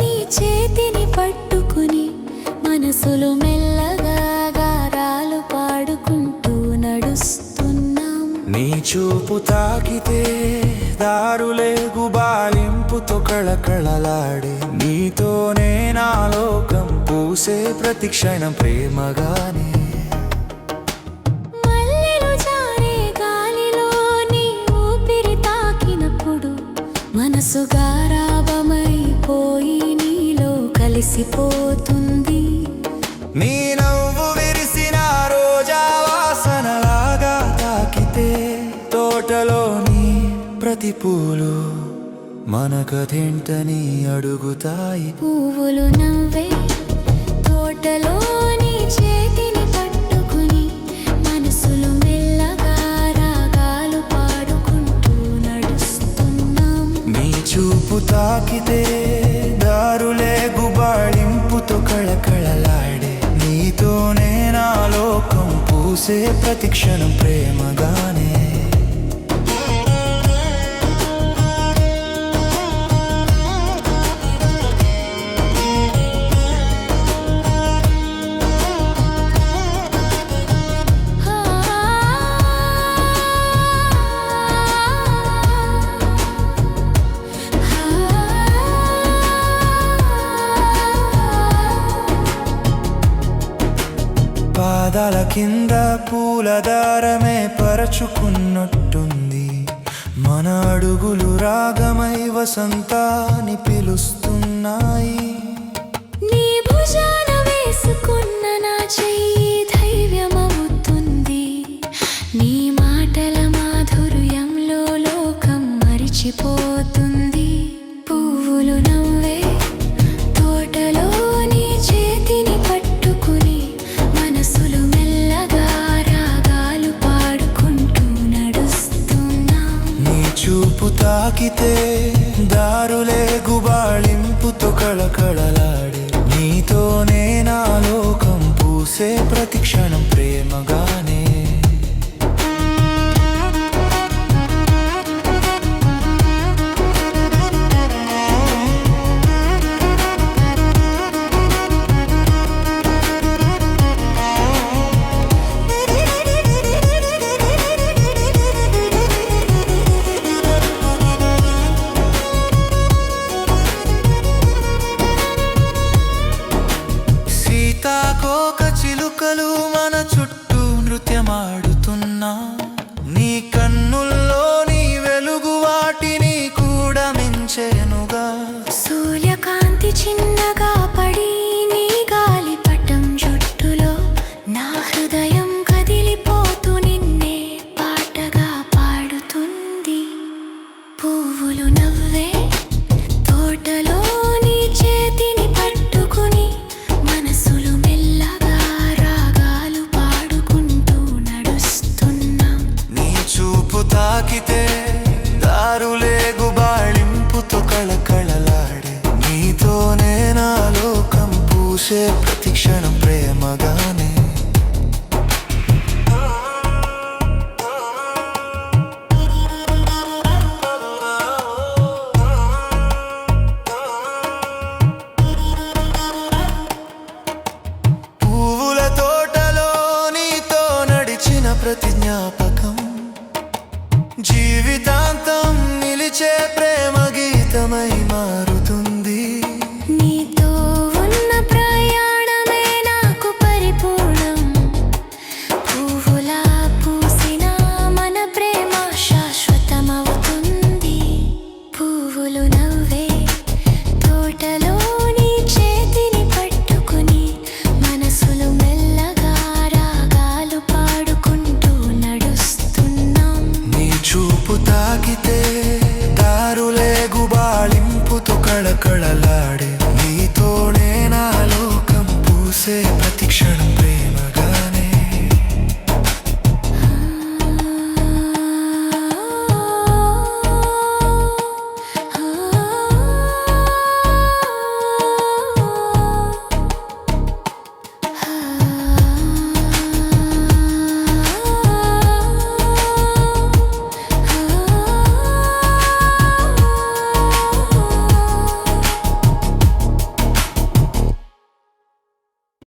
నీ చేతిని పట్టుకుని మనసులు మెల్లగా గారాలు పాడుకుంటూ నడుస్తున్నాం. నీ చూపు తాకితే దారులే గుబాలింపుతో కళకళలాడే నీతోనే నా లోకం పూసే ప్రతి క్షణం ప్రేమగానే కలిసిపోతుంది నీ నవ్వు విరిసిన రోజా వాసనలాగా తాకితే తోటలోని ప్రతి పూలు మనకదేంటని అడుగుతాయి. పువ్వులు నవ్వే తోటలో నీ చేతిని పట్టుకుని మనసులు మెల్లగా రాగాలు పాడుకుంటూ నడుస్తున్నాం. నీ చూపు తాకితే కళలాడే నీతోనే నా లోకం పూసే ప్రతి క్షణం ప్రేమగానే పాదాల కింద పూల దారమే పరచుకున్నట్టుంది. మన అడుగులు రాగమై వసంతాన్ని పిలుస్తున్నాయి. నీ భుజాన వేసుకున్న నా చెయ్యి ధైర్యమవుతుంది. నీ మాటల మాధుర్యంలో లోకం మరిచిపోతుంది. తాకితే దారులే గుబాళింపుతో కళకళలాడే. నీతోనే నా లోకం పూసే ప్రతి క్షణం కూడా సూర్యకాంతి చిన్న పూసే